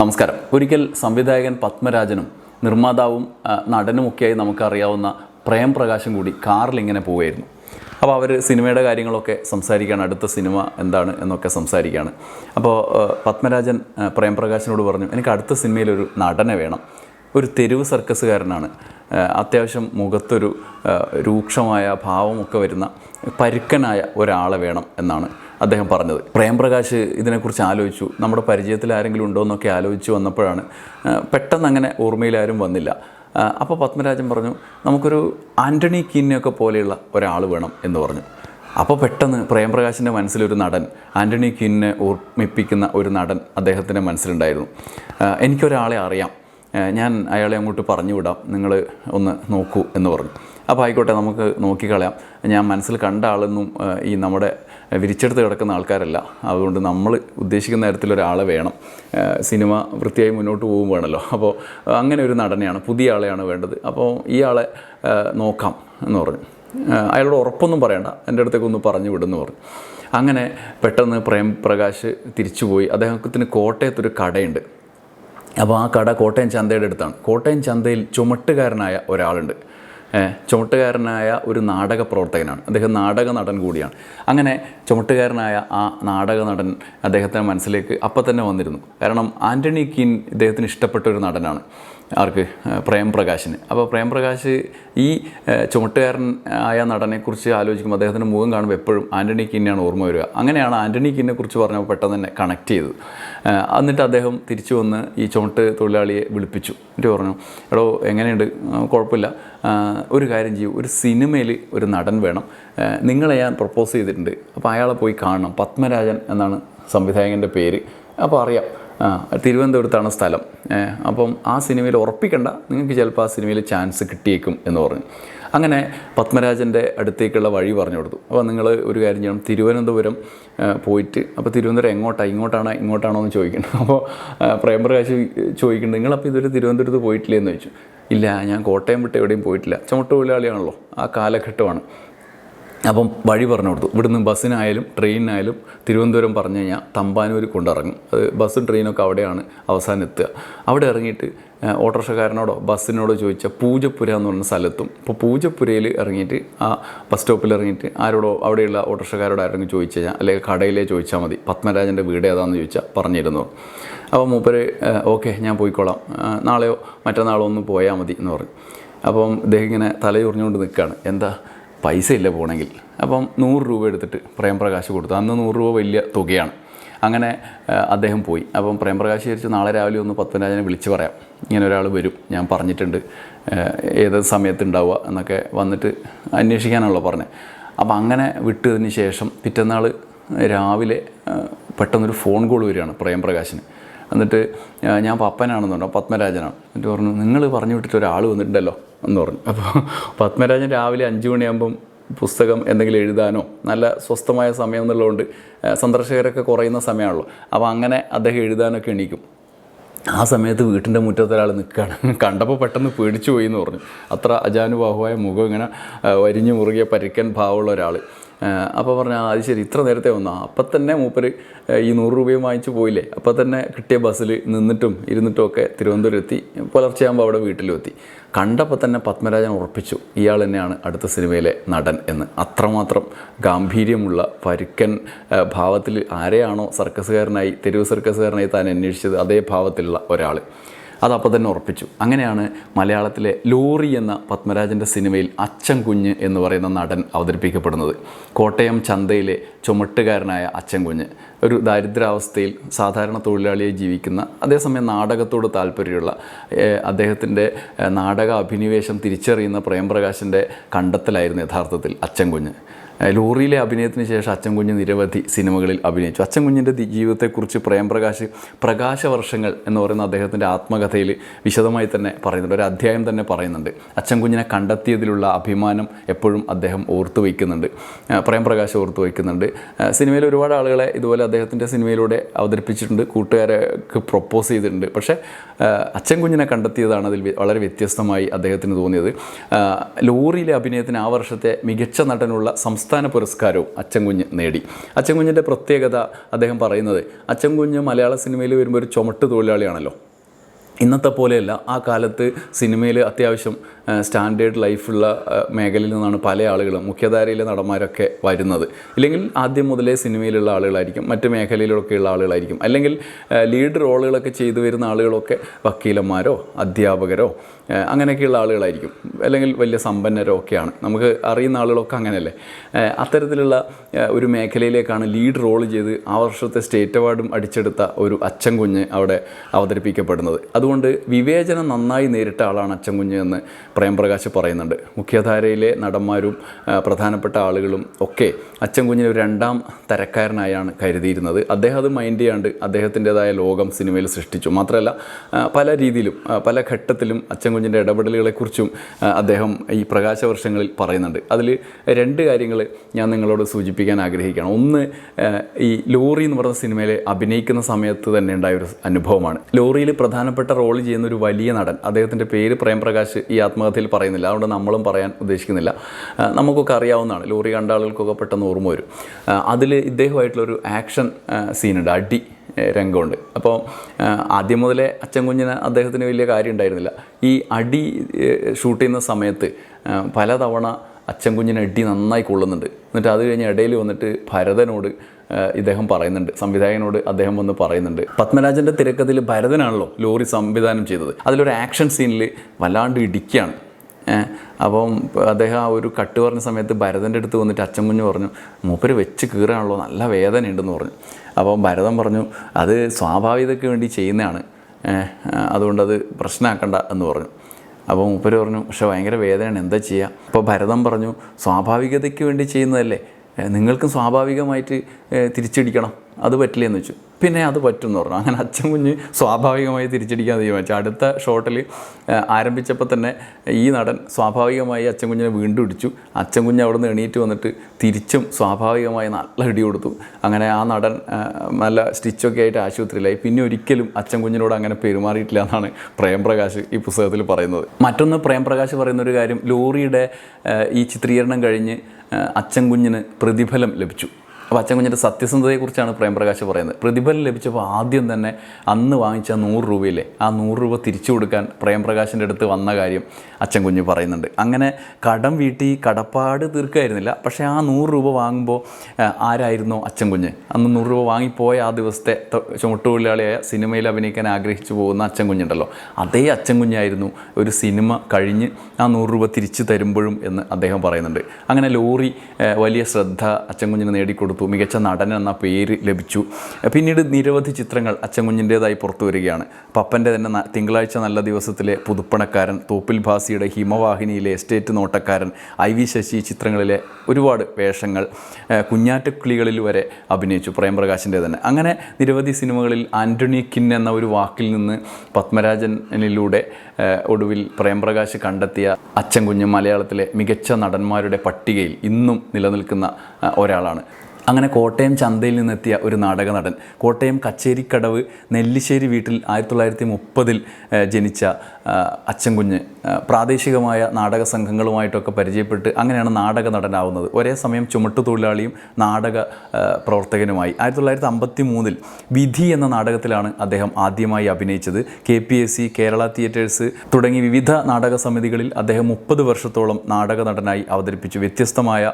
നമസ്കാരം. ഒരിക്കൽ സംവിധായകൻ പത്മരാജനും നിർമ്മാതാവും നടനുമൊക്കെയായി നമുക്കറിയാവുന്ന പ്രേം പ്രകാശം കൂടി കാറിൽ ഇങ്ങനെ പോവുകയായിരുന്നു. അപ്പോൾ അവർ സിനിമയുടെ കാര്യങ്ങളൊക്കെ സംസാരിക്കുകയാണ്. അടുത്ത സിനിമ എന്താണ് എന്നൊക്കെ സംസാരിക്കുകയാണ്. അപ്പോൾ പത്മരാജൻ പ്രേംപ്രകാശിനോട് പറഞ്ഞു എനിക്ക് അടുത്ത സിനിമയിലൊരു നടനെ വേണം. ഒരു തെരുവ് സർക്കസുകാരനാണ്. അത്യാവശ്യം മുഖത്തൊരു രൂക്ഷമായ ഭാവമൊക്കെ വരുന്ന പരുക്കനായ ഒരാളെ വേണം എന്നാണ്. അദ്ദേഹം പറഞ്ഞത്. പ്രേംപ്രകാശ് ഇതിനെക്കുറിച്ച് ആലോചിച്ചു. നമ്മുടെ പരിചയത്തിൽ ആരെങ്കിലും ഉണ്ടോ എന്നൊക്കെ ആലോചിച്ച് വന്നപ്പോഴാണ് പെട്ടെന്ന് അങ്ങനെ ഓർമ്മയിൽ ആരും വന്നില്ല. അപ്പോൾ പത്മരാജൻ പറഞ്ഞു നമുക്കൊരു ആന്റണി കീനെയൊക്കെ പോലെയുള്ള ഒരാൾ വേണം എന്ന് പറഞ്ഞു. അപ്പോൾ പെട്ടെന്ന് പ്രേംപ്രകാശിന്റെ മനസ്സിലൊരു നടൻ ആന്റണി കീനിനെ ഓർമ്മിപ്പിക്കുന്ന ഒരു നടൻ അദ്ദേഹത്തിന്റെ മനസ്സിലുണ്ടായിരുന്നു. എനിക്കൊരാളെ അറിയാം. ഞാൻ അയാളെ അങ്ങോട്ട് പറഞ്ഞു വിടാം. നിങ്ങൾ ഒന്ന് നോക്കൂ എന്ന് പറഞ്ഞു. അപ്പോൾ ആയിക്കോട്ടെ നമുക്ക് നോക്കിക്കളയാം. ഞാൻ മനസ്സിൽ കണ്ട ആളെന്നും ഈ നമ്മുടെ വിരിച്ചെടുത്ത് കിടക്കുന്ന ആൾക്കാരല്ല. അതുകൊണ്ട് നമ്മൾ ഉദ്ദേശിക്കുന്ന തരത്തിലൊരാളെ വേണം. സിനിമ വൃത്തിയായി മുന്നോട്ട് പോകും അപ്പോൾ അങ്ങനെ ഒരു നടനെയാണ് പുതിയ ആളെയാണ് വേണ്ടത്. അപ്പോൾ ഈ ആളെ നോക്കാം എന്ന് പറഞ്ഞു. അയാളോട് ഉറപ്പൊന്നും പറയണ്ട. എന്റെ അടുത്തേക്ക് ഒന്ന് പറഞ്ഞു വിടുന്നു പറഞ്ഞു. അങ്ങനെ പെട്ടെന്ന് പ്രേം പ്രകാശ് തിരിച്ചുപോയി. അദ്ദേഹത്തിന് കോട്ടയത്തൊരു കടയുണ്ട്. അപ്പോൾ ആ കട കോട്ടയം ചന്തയുടെ അടുത്താണ്. കോട്ടയം ചന്തയിൽ ചുമട്ടുകാരനായ ഒരാളുണ്ട്. ചുമട്ടുകാരനായ ഒരു നാടക പ്രവർത്തകനാണ് അദ്ദേഹം നാടക നടൻ കൂടിയാണ്. അങ്ങനെ ചുമട്ടുകാരനായ ആ നാടക നടൻ അദ്ദേഹത്തിന്റെ മനസ്സിലേക്ക് അപ്പം തന്നെ വന്നിരുന്നു. കാരണം ആന്റണി കീൻ ഇദ്ദേഹത്തിന് ഇഷ്ടപ്പെട്ട ഒരു നടനാണ്. ആർക്ക്? പ്രേംപ്രകാശിന്. പ്രേം പ്രകാശിന് അപ്പോൾ പ്രേംപ്രകാശ് ഈ ചുമട്ടുകാരൻ ആയ നടനെക്കുറിച്ച് ആലോചിക്കുമ്പോൾ അദ്ദേഹത്തിന്റെ മുഖം കാണുമ്പോൾ എപ്പോഴും ആന്റണി കിന്നെയാണ് ഓർമ്മ വരിക. അങ്ങനെയാണ് ആന്റണി കിന്നെ കുറിച്ച് പറഞ്ഞപ്പോൾ പെട്ടെന്ന് തന്നെ കണക്ട് ചെയ്തത്. എന്നിട്ട് അദ്ദേഹം തിരിച്ചു വന്ന് ഈ ചുമട്ട് തൊഴിലാളിയെ വിളിപ്പിച്ചു. എന്നിട്ട് പറഞ്ഞു എടോ എങ്ങനെയുണ്ട്? കുഴപ്പമില്ല. ഒരു കാര്യം ചെയ്യൂ. ഒരു സിനിമയിൽ ഒരു നടൻ വേണം. നിങ്ങളെ ഞാൻ പ്രപ്പോസ് ചെയ്തിട്ടുണ്ട്. അപ്പോൾ അയാളെ പോയി കാണണം. പത്മരാജൻ എന്നാണ് സംവിധായകന്റെ പേര്. അപ്പോൾ അറിയാം. തിരുവനന്തപുരത്താണ് സ്ഥലം. അപ്പം ആ സിനിമയിൽ ഉറപ്പിക്കണ്ട നിങ്ങൾക്ക് ചിലപ്പോൾ ആ സിനിമയിൽ ചാൻസ് കിട്ടിയേക്കും എന്ന് പറഞ്ഞു. അങ്ങനെ പത്മരാജന്റെ അടുത്തേക്കുള്ള വഴി പറഞ്ഞു കൊടുത്തു. അപ്പോൾ നിങ്ങൾ ഒരു കാര്യം ചെയ്യണം തിരുവനന്തപുരം പോയിട്ട് അപ്പോൾ തിരുവനന്തപുരം എങ്ങോട്ടാണ് ഇങ്ങോട്ടാണോ ഇങ്ങോട്ടാണോ എന്ന് ചോദിക്കണം. അപ്പോൾ പ്രേമപ്രകാശ് ചോദിക്കുന്നുണ്ട് നിങ്ങളപ്പോൾ ഇതുവരെ തിരുവനന്തപുരത്ത് പോയിട്ടില്ലേ? എന്ന് ചോദിച്ചു. ഇല്ല ഞാൻ കോട്ടയം വിട്ട് എവിടെയും പോയിട്ടില്ല. ചുമട്ട് തൊഴിലാളിയാണല്ലോ ആ കാലഘട്ടമാണ്. അപ്പം വഴി പറഞ്ഞു കൊടുത്തു. ഇവിടുന്ന് ബസ്സിനായാലും ട്രെയിനിനായാലും തിരുവനന്തപുരം പറഞ്ഞു കഴിഞ്ഞാൽ തമ്പാനൂർ കൊണ്ടിറങ്ങും. അത് ബസ്സും ട്രെയിനൊക്കെ അവിടെയാണ് അവസാനം എത്തുക. അവിടെ ഇറങ്ങിയിട്ട് ഓട്ടോറിക്ഷക്കാരനോടോ ബസ്സിനോടോ ചോദിച്ചാൽ പൂജപ്പുര എന്ന് പറഞ്ഞ സ്ഥലത്തും. അപ്പോൾ പൂജപ്പുരയിൽ ഇറങ്ങിയിട്ട് ആ ബസ് സ്റ്റോപ്പിൽ ഇറങ്ങിയിട്ട് ആരോടോ അവിടെയുള്ള ഓട്ടോറിക്ഷക്കാരോട് ആരെങ്കിലും ചോദിച്ചു കഴിഞ്ഞാൽ അല്ലെങ്കിൽ കടയിലേ ചോദിച്ചാൽ മതി. പത്മരാജന്റെ വീട് ഏതാണെന്ന് ചോദിച്ചാൽ പറഞ്ഞിരുന്നു. അപ്പോൾ മൂപ്പര് ഓക്കെ ഞാൻ പോയിക്കോളാം. നാളെയോ മറ്റന്നാളോ ഒന്ന് പോയാൽ മതി എന്ന് പറഞ്ഞു. അപ്പം ഇദ്ദേഹം ഇങ്ങനെ തലയുറിഞ്ഞുകൊണ്ട് നിൽക്കുകയാണ് എന്താ? പൈസ ഇല്ല പോകണമെങ്കിൽ അപ്പം നൂറ് രൂപ എടുത്തിട്ട് പ്രേംപ്രകാശ് കൊടുത്തു. അന്ന് നൂറ് രൂപ വലിയ തുകയാണ്. അങ്ങനെ അദ്ദേഹം പോയി. അപ്പം പ്രേംപ്രകാശ് വിചാരിച്ചു നാളെ രാവിലെ ഒന്ന് പത്മരാജനെ വിളിച്ച് പറയാം. ഇങ്ങനെ ഒരാൾ വരും. ഞാൻ പറഞ്ഞിട്ടുണ്ട് ഏത് സമയത്ത് ഉണ്ടാവുക എന്നൊക്കെ വന്നിട്ട് അന്വേഷിക്കാനാണല്ലോ പറഞ്ഞത്. അപ്പം അങ്ങനെ വിട്ടതിന് ശേഷം പിറ്റന്നാൾ രാവിലെ പെട്ടെന്നൊരു ഫോൺ കോൾ വരികയാണ് പ്രേംപ്രകാശിന്. എന്നിട്ട് ഞാൻ പപ്പനാണെന്ന് പറഞ്ഞു പത്മരാജനാണ്. എന്നിട്ട് പറഞ്ഞു നിങ്ങൾ പറഞ്ഞു വിട്ടിട്ട് ഒരാൾ വന്നിട്ടുണ്ടല്ലോ എന്ന് പറഞ്ഞു. അപ്പോൾ പത്മരാജൻ രാവിലെ അഞ്ച് മണിയാകുമ്പം പുസ്തകം എന്തെങ്കിലും എഴുതാനോ നല്ല സ്വസ്ഥമായ സമയം എന്നുള്ളതുകൊണ്ട് സന്ദർശകരൊക്കെ കുറയുന്ന സമയമാണല്ലോ. അപ്പോൾ അങ്ങനെ അദ്ദേഹം എഴുതാനൊക്കെ എണീക്കും. ആ സമയത്ത് വീട്ടിന്റെ മുറ്റത്ത് ഒരാൾ നിൽക്കുകയാണ്. കണ്ടപ്പോൾ പെട്ടെന്ന് പേടിച്ചു പോയി എന്ന് പറഞ്ഞു. അത്ര അജാനുബാഹുവായ മുഖം ഇങ്ങനെ വരിഞ്ഞു മുറുകിയ പരിക്കൻ ഭാവമുള്ള ഒരാൾ. അപ്പോൾ പറഞ്ഞു "ആ, അത് ശരി ഇത്ര നേരത്തെ വന്നാ. അപ്പം തന്നെ മൂപ്പര് ഈ നൂറ് രൂപയും വാങ്ങിച്ച് പോയില്ലേ? അപ്പം തന്നെ കിട്ടിയ ബസ്സിൽ നിന്നിട്ടും ഇരുന്നിട്ടും ഒക്കെ തിരുവനന്തപുരം എത്തി പുലർച്ചെയാകുമ്പോൾ അവിടെ വീട്ടിലും എത്തി കണ്ടപ്പോൾ തന്നെ പത്മരാജൻ ഉറപ്പിച്ചു ഇയാൾ തന്നെയാണ് അടുത്ത സിനിമയിലെ നടൻ എന്ന്. അത്രമാത്രം ഗാംഭീര്യമുള്ള പരുക്കൻ ഭാവത്തിൽ ആരെയാണോ സർക്കസുകാരനായി തെരുവ് സർക്കസുകാരനായി താൻ അന്വേഷിച്ചത് അതേ ഭാവത്തിലുള്ള ഒരാൾ അതപ്പോൾ തന്നെ ഉറപ്പിച്ചു. അങ്ങനെയാണ് മലയാളത്തിലെ ലോറി എന്ന പത്മരാജന്റെ സിനിമയിൽ അച്ഛൻ കുഞ്ഞ് എന്ന് പറയുന്ന നടൻ അവതരിപ്പിക്കപ്പെടുന്നത്. കോട്ടയം ചന്തയിലെ ചുമട്ടുകാരനായ അച്ഛൻ കുഞ്ഞ്. ഒരു ദാരിദ്ര്യാവസ്ഥയിൽ സാധാരണ തൊഴിലാളിയെ ജീവിക്കുന്ന അതേസമയം നാടകത്തോട് താല്പര്യമുള്ള അദ്ദേഹത്തിന്റെ നാടക അഭിനിവേശം തിരിച്ചറിയുന്ന പ്രേംപ്രകാശിന്റെ കണ്ടെത്തലായിരുന്നു യഥാർത്ഥത്തിൽ അച്ഛൻ കുഞ്ഞ്. ലോറിയിലെ അഭിനയത്തിന് ശേഷം അച്ചൻ കുഞ്ഞ് നിരവധി സിനിമകളിൽ അഭിനയിച്ചു. അച്ചൻ കുഞ്ഞിന്റെ ദി- ജീവിതത്തെക്കുറിച്ച് പ്രേംപ്രകാശ് പ്രകാശവർഷങ്ങൾ എന്ന് പറയുന്ന അദ്ദേഹത്തിന്റെ ആത്മകഥയിൽ വിശദമായി തന്നെ പറയുന്നുണ്ട്. ഒരു അധ്യായം തന്നെ പറയുന്നുണ്ട്. അച്ചൻ കുഞ്ഞിനെ കണ്ടെത്തിയതിലുള്ള അഭിമാനം എപ്പോഴും അദ്ദേഹം ഓർത്തു വയ്ക്കുന്നുണ്ട്. പ്രേംപ്രകാശ് ഓർത്തു വയ്ക്കുന്നുണ്ട്. സിനിമയിൽ ഒരുപാട് ആളുകളെ ഇതുപോലെ അദ്ദേഹത്തിന്റെ സിനിമയിലൂടെ അവതരിപ്പിച്ചിട്ടുണ്ട്. കൂട്ടുകാർക്ക് പ്രൊപ്പോസ് ചെയ്തിട്ടുണ്ട്. പക്ഷേ അച്ചൻകുഞ്ഞിനെ അച്ചൻ കുഞ്ഞിനെ കണ്ടെത്തിയതാണ് അതിൽ വളരെ വ്യത്യസ്തമായി അദ്ദേഹത്തിന് തോന്നിയത്. ലോറിയിലെ അഭിനയത്തിന് ആ വർഷത്തെ മികച്ച നടനുള്ള സംസ്ഥാന സംസ്ഥാന പുരസ്കാരവും അച്ചൻകുഞ്ഞ് നേടി. അച്ചൻകുഞ്ഞിന്റെ പ്രത്യേകത അദ്ദേഹം പറയുന്നത് അച്ചൻകുഞ്ഞ് മലയാള സിനിമയിൽ വരുമ്പോൾ ഒരു ചുമട്ട് തൊഴിലാളിയാണല്ലോ ഇന്നത്തെ പോലെയല്ല. ആ കാലത്ത് സിനിമയിൽ അത്യാവശ്യം സ്റ്റാൻഡേർഡ് ലൈഫുള്ള മേഖലയിൽ നിന്നാണ് പല ആളുകളും മുഖ്യധാരയിലെ നടന്മാരൊക്കെ വരുന്നത്. ഇല്ലെങ്കിൽ ആദ്യം മുതലേ സിനിമയിലുള്ള ആളുകളായിരിക്കും മറ്റ് മേഖലയിലൊക്കെയുള്ള ആളുകളായിരിക്കും. അല്ലെങ്കിൽ ലീഡ് റോളുകളൊക്കെ ചെയ്തു വരുന്ന ആളുകളൊക്കെ വക്കീലന്മാരോ അധ്യാപകരോ അങ്ങനെയൊക്കെയുള്ള ആളുകളായിരിക്കും. അല്ലെങ്കിൽ വലിയ സമ്പന്നരോ ഒക്കെയാണ്. നമുക്ക് അറിയുന്ന ആളുകളൊക്കെ അങ്ങനെയല്ലേ? അത്തരത്തിലുള്ള ഒരു മേഖലയിലേക്കാണ് ലീഡ് റോൾ ചെയ്ത് ആ വർഷത്തെ സ്റ്റേറ്റ് അവാർഡും അടിച്ചെടുത്ത ഒരു അച്ചൻ കുഞ്ഞ് അവിടെ അവതരിപ്പിക്കപ്പെടുന്നത്. അതുകൊണ്ട് വിവേചനം നന്നായി നേരിട്ട ആളാണ് അച്ചൻ കുഞ്ഞ് എന്ന് പ്രേംപ്രകാശ് പറയുന്നുണ്ട്. മുഖ്യധാരയിലെ നടന്മാരും പ്രധാനപ്പെട്ട ആളുകളും ഒക്കെ അച്ഛൻ കുഞ്ഞിനെ ഒരു രണ്ടാം തരക്കാരനായാണ് കരുതിയിരുന്നത്. അദ്ദേഹം അത് മൈൻഡ് ചെയ്യാണ്ട് അദ്ദേഹത്തിന്റെതായ ലോകം സിനിമയിൽ സൃഷ്ടിച്ചു. മാത്രമല്ല പല രീതിയിലും പല ഘട്ടത്തിലും അച്ഛൻ കുഞ്ഞിന്റെ ഇടപെടലുകളെക്കുറിച്ചും അദ്ദേഹം ഈ പ്രകാശ വർഷങ്ങളിൽ പറയുന്നുണ്ട്. അതിൽ രണ്ട് കാര്യങ്ങൾ ഞാൻ നിങ്ങളോട് സൂചിപ്പിക്കാൻ ആഗ്രഹിക്കുകയാണ്. ഒന്ന് ഈ ലോറി എന്ന് പറഞ്ഞ സിനിമയിൽ അഭിനയിക്കുന്ന സമയത്ത് തന്നെ ഉണ്ടായ ഒരു അനുഭവമാണ്. ലോറിയിൽ പ്രധാനപ്പെട്ട റോൾ ചെയ്യുന്ന ഒരു വലിയ നടൻ അദ്ദേഹത്തിന്റെ പേര് പ്രേംപ്രകാശ് ഈ ആത്മകഥയിൽ പറയുന്നില്ല. അതുകൊണ്ട് നമ്മളും പറയാൻ ഉദ്ദേശിക്കുന്നില്ല. നമുക്കൊക്കെ അറിയാവുന്നതാണ്. ലോറി കണ്ട ആളുകൾക്കൊക്കെ പെട്ടെന്ന് ഓർമ്മ വരും. അതിൽ ഇദ്ദേഹമായിട്ടുള്ളൊരു ആക്ഷൻ സീനുണ്ട്. അടി രംഗമുണ്ട്. അപ്പോൾ ആദ്യം മുതലേ അച്ഛൻ കുഞ്ഞിന് അദ്ദേഹത്തിന് വലിയ കാര്യം ഉണ്ടായിരുന്നില്ല. ഈ അടി ഷൂട്ട് ചെയ്യുന്ന സമയത്ത് പലതവണ അച്ഛൻ കുഞ്ഞിന് അടി നന്നായി കൊള്ളുന്നുണ്ട്. എന്നിട്ട് അത് കഴിഞ്ഞ് ഇടയിൽ വന്നിട്ട് ഭരതനോട് ഇദ്ദേഹം പറയുന്നുണ്ട്. സംവിധായകനോട് അദ്ദേഹം വന്ന് പറയുന്നുണ്ട്. പത്മരാജന്റെ തിരക്കഥയിൽ ഭരതനാണല്ലോ ലോറി സംവിധാനം ചെയ്തത്. അതിലൊരു ആക്ഷൻ സീനിൽ വല്ലാണ്ട് ഇടിക്കുകയാണ് അപ്പം അദ്ദേഹം ആ ഒരു കട്ട് പറഞ്ഞ സമയത്ത് ഭരതന്റെ അടുത്ത് വന്നിട്ട് അച്ഛൻ കുഞ്ഞു പറഞ്ഞു മൂപ്പര് വെച്ച് കീറാണല്ലോ നല്ല വേദനയുണ്ടെന്ന് പറഞ്ഞു. അപ്പം ഭരതൻ പറഞ്ഞു അത് സ്വാഭാവികതയ്ക്ക് വേണ്ടി ചെയ്യുന്നതാണ്. ഏഹ് അതുകൊണ്ടത് പ്രശ്നമാക്കണ്ട എന്ന് പറഞ്ഞു. അപ്പോൾ മൂപ്പര് പറഞ്ഞു പക്ഷെ ഭയങ്കര വേദനയാണ് എന്താ ചെയ്യുക അപ്പോൾ ഭരതം പറഞ്ഞു സ്വാഭാവികതയ്ക്ക് വേണ്ടി ചെയ്യുന്നതല്ലേ? നിങ്ങൾക്കും സ്വാഭാവികമായിട്ട് തിരിച്ചടിക്കണം. അത് പറ്റില്ല എന്ന് വെച്ചു. പിന്നെ അത് പറ്റും എന്ന് പറഞ്ഞു. അങ്ങനെ അച്ഛൻ കുഞ്ഞ് സ്വാഭാവികമായി തിരിച്ചടിക്കാൻ തീരുമാനിച്ചു. അടുത്ത ഷോട്ടിൽ ആരംഭിച്ചപ്പോൾ തന്നെ ഈ നടൻ സ്വാഭാവികമായി അച്ഛൻ കുഞ്ഞിനെ വീണ്ടും ഇടിച്ചു. അച്ഛൻ കുഞ്ഞ് അവിടെ നിന്ന് എണീറ്റ് വന്നിട്ട് തിരിച്ചും സ്വാഭാവികമായി നല്ല ഇടി കൊടുത്തു. അങ്ങനെ ആ നടൻ നല്ല സ്റ്റിച്ചൊക്കെ ആയിട്ട് ആശുപത്രിയിലായി. പിന്നെ ഒരിക്കലും അച്ഛൻ കുഞ്ഞിനോട് അങ്ങനെ പെരുമാറിയിട്ടില്ല എന്നാണ് പ്രേംപ്രകാശ് ഈ പുസ്തകത്തിൽ പറയുന്നത്. മറ്റൊന്ന് പ്രേംപ്രകാശ് പറയുന്ന ഒരു കാര്യം ലോറിയുടെ ഈ ചിത്രീകരണം കഴിഞ്ഞ് ആ, അച്ഛൻ കുഞ്ഞിന് പ്രതിഫലം ലഭിച്ചു. അപ്പോൾ അച്ഛൻ കുഞ്ഞിന്റെ സത്യസന്ധതയെക്കുറിച്ചാണ് പ്രേംപ്രകാശ് പറയുന്നത്. പ്രതിഫലം ലഭിച്ചപ്പോൾ ആദ്യം തന്നെ അന്ന് വാങ്ങിച്ച നൂറ് രൂപയിലെ ആ നൂറ് രൂപ തിരിച്ചു കൊടുക്കാൻ പ്രേംപ്രകാശിന്റെ അടുത്ത് വന്ന കാര്യം അച്ഛൻ കുഞ്ഞ് പറയുന്നുണ്ട്. അങ്ങനെ കടം വീട്ടി കടപ്പാട് തീർക്കായിരുന്നില്ല. പക്ഷേ ആ നൂറ് രൂപ വാങ്ങുമ്പോൾ ആരായിരുന്നു ആരായിരുന്നോ അച്ഛൻ കുഞ്ഞ്? അന്ന് നൂറ് രൂപ വാങ്ങിപ്പോയ ആ ദിവസത്തെ ചുമട്ടുതൊഴിലാളിയായ സിനിമയിൽ അഭിനയിക്കാൻ ആഗ്രഹിച്ചു പോകുന്ന അച്ഛൻ കുഞ്ഞുണ്ടല്ലോ. അതേ അച്ഛൻ കുഞ്ഞായിരുന്നു ഒരു സിനിമ കഴിഞ്ഞ് ആ നൂറ് രൂപ തിരിച്ചു തരുമ്പോഴും എന്ന് അദ്ദേഹം പറയുന്നുണ്ട്. അങ്ങനെ ലോറി വലിയ ശ്രദ്ധ അച്ഛൻ കുഞ്ഞിന് നേടിക്കൊടുത്തു മികച്ച നടൻ എന്ന പേര് ലഭിച്ചു. പിന്നീട് നിരവധി ചിത്രങ്ങൾ അച്ചൻകുഞ്ഞിന്റേതായി പുറത്തു വരികയാണ്. പപ്പന്റെ തന്നെ തിങ്കളാഴ്ച നല്ല ദിവസത്തിലെ പുതുപ്പണക്കാരൻ തോപ്പിൽ ഭാസിയുടെ ഹിമവാഹിനിയിലെ എസ്റ്റേറ്റ് നോട്ടക്കാരൻ ഐ വി ശശി ചിത്രങ്ങളിലെ ഒരുപാട് വേഷങ്ങൾ കുഞ്ഞാറ്റക്കിളികളിൽ വരെ അഭിനയിച്ചു പ്രേംപ്രകാശിന്റെ തന്നെ. അങ്ങനെ നിരവധി സിനിമകളിൽ ആന്റണി കിൻ എന്ന ഒരു വാക്കിൽ നിന്ന് പത്മരാജനിലൂടെ ഒടുവിൽ പ്രേംപ്രകാശ് കണ്ടെത്തിയ അച്ഛൻ കുഞ്ഞ് മലയാളത്തിലെ മികച്ച നടന്മാരുടെ പട്ടികയിൽ ഇന്നും നിലനിൽക്കുന്ന ഒരാളാണ്. അങ്ങനെ കോട്ടയം ചന്തയിൽ നിന്നെത്തിയ ഒരു നാടക നടൻ കോട്ടയം കച്ചേരിക്കടവ് നെല്ലിശ്ശേരി വീട്ടിൽ ആയിരത്തി തൊള്ളായിരത്തി മുപ്പതിൽ ജനിച്ച അച്ചൻകുഞ്ഞ് പ്രാദേശികമായ നാടക സംഘങ്ങളുമായിട്ടൊക്കെ പരിചയപ്പെട്ട് അങ്ങനെയാണ് നാടക നടനാവുന്നത്. ഒരേ സമയം ചുമട്ടുതൊഴിലാളിയും നാടക പ്രവർത്തകനുമായി. ആയിരത്തി തൊള്ളായിരത്തി അമ്പത്തി മൂന്നിൽ വിധി എന്ന നാടകത്തിലാണ് അദ്ദേഹം ആദ്യമായി അഭിനയിച്ചത്. K P S C Kerala theatres തുടങ്ങി വിവിധ നാടക സമിതികളിൽ അദ്ദേഹം മുപ്പത് വർഷത്തോളം നാടക നടനായി അവതരിപ്പിച്ചു. വ്യത്യസ്തമായ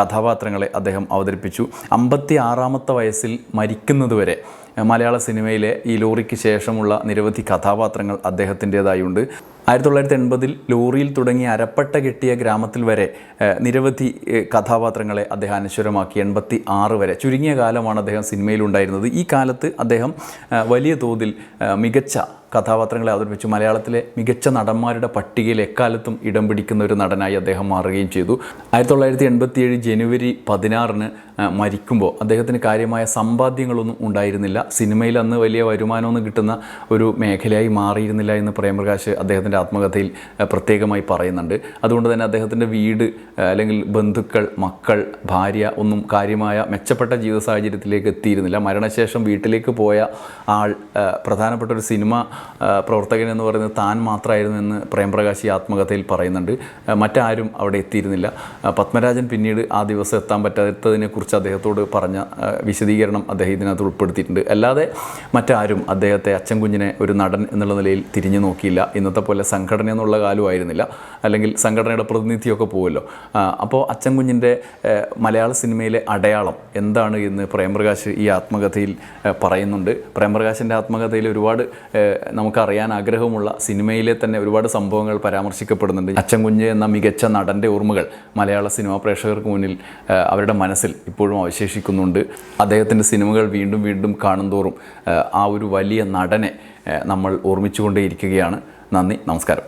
കഥാപാത്രങ്ങളെ അദ്ദേഹം അവതരിപ്പിച്ചു. അമ്പത്തി ആറാമത്തെ വയസ്സിൽ മരിക്കുന്നതുവരെ. ആ, മലയാള സിനിമയിലെ ഈ ലോറിക്ക് ശേഷമുള്ള നിരവധി കഥാപാത്രങ്ങൾ അദ്ദേഹത്തിന്റേതായുണ്ട്. ആയിരത്തി തൊള്ളായിരത്തി എൺപതിൽ ലോറിയിൽ തുടങ്ങി അരപ്പട്ട കെട്ടിയ ഗ്രാമത്തിൽ വരെ നിരവധി കഥാപാത്രങ്ങളെ അദ്ദേഹം അനശ്വരമാക്കി എൺപത്തി ആറ് വരെ. ചുരുങ്ങിയ കാലമാണ് അദ്ദേഹം സിനിമയിലുണ്ടായിരുന്നത്. ഈ കാലത്ത് അദ്ദേഹം വലിയ തോതിൽ മികച്ച കഥാപാത്രങ്ങളെ അവതരിപ്പിച്ചു. മലയാളത്തിലെ മികച്ച നടന്മാരുടെ പട്ടികയിൽ എക്കാലത്തും ഇടം പിടിക്കുന്ന ഒരു നടനായി അദ്ദേഹം മാറുകയും ചെയ്തു. ആയിരത്തി തൊള്ളായിരത്തി എൺപത്തിയേഴ് ജനുവരി പതിനാറിന് മരിക്കുമ്പോൾ അദ്ദേഹത്തിന് കാര്യമായ സമ്പാദ്യങ്ങളൊന്നും ഉണ്ടായിരുന്നില്ല. സിനിമയിൽ അന്ന് വലിയ വരുമാനമൊന്നും കിട്ടുന്ന ഒരു മേഖലയായി മാറിയിരുന്നില്ല എന്ന് പ്രേംപ്രകാശ് അദ്ദേഹത്തിന്റെ ആത്മകഥയിൽ പ്രത്യേകമായി പറയുന്നുണ്ട്. അതുകൊണ്ട് തന്നെ അദ്ദേഹത്തിന്റെ വീട് അല്ലെങ്കിൽ ബന്ധുക്കൾ മക്കൾ ഭാര്യ ഒന്നും കാര്യമായ മെച്ചപ്പെട്ട ജീവിത സാഹചര്യത്തിലേക്ക് എത്തിയിരുന്നില്ല. മരണശേഷം വീട്ടിലേക്ക് പോയ ആൾ പ്രധാനപ്പെട്ട ഒരു സിനിമ പ്രവർത്തകൻ എന്ന് പറയുന്നത് താൻ മാത്രമായിരുന്നു എന്ന് പ്രേംപ്രകാശ് ഈ ആത്മകഥയിൽ പറയുന്നുണ്ട്. മറ്റാരും അവിടെ എത്തിയിരുന്നില്ല. പത്മരാജൻ പിന്നീട് ആ ദിവസം എത്താൻ പറ്റാത്തതിനെക്കുറിച്ച് അദ്ദേഹത്തോട് പറഞ്ഞ വിശദീകരണം അദ്ദേഹം ഇതിനകത്ത് ഉൾപ്പെടുത്തിയിട്ടുണ്ട്. അല്ലാതെ മറ്റാരും അദ്ദേഹത്തെ അച്ഛൻ കുഞ്ഞിനെ ഒരു നടൻ എന്നുള്ള നിലയിൽ തിരിഞ്ഞു നോക്കിയില്ല. ഇന്നത്തെ പോലെ സംഘടന എന്നുള്ള കാലമായിരുന്നില്ല. അല്ലെങ്കിൽ സംഘടനയുടെ പ്രതിനിധിയൊക്കെ പോകുമല്ലോ അപ്പോൾ അച്ഛൻ കുഞ്ഞിന്റെ മലയാള സിനിമയിലെ അടയാളം എന്താണ് എന്ന് പ്രേംപ്രകാശ് ഈ ആത്മകഥയിൽ പറയുന്നുണ്ട്. പ്രേംപ്രകാശിന്റെ ആത്മകഥയിൽ ഒരുപാട് നമുക്കറിയാൻ ആഗ്രഹമുള്ള സിനിമയിലെ തന്നെ ഒരുപാട് സംഭവങ്ങൾ പരാമർശിക്കപ്പെടുന്നുണ്ട്. അച്ഛൻ കുഞ്ഞ് എന്ന മികച്ച നടന്റെ ഓർമ്മകൾ മലയാള സിനിമാ പ്രേക്ഷകർക്ക് മുന്നിൽ അവരുടെ മനസ്സിൽ ഇപ്പോഴും അവശേഷിക്കുന്നുണ്ട്. അദ്ദേഹത്തിന്റെ സിനിമകൾ വീണ്ടും വീണ്ടും കാണുന്തോറും ആ ഒരു വലിയ നടനെ നമ്മൾ ഓർമ്മിച്ചുകൊണ്ടേയിരിക്കുകയാണ്. നന്ദി നമസ്കാരം.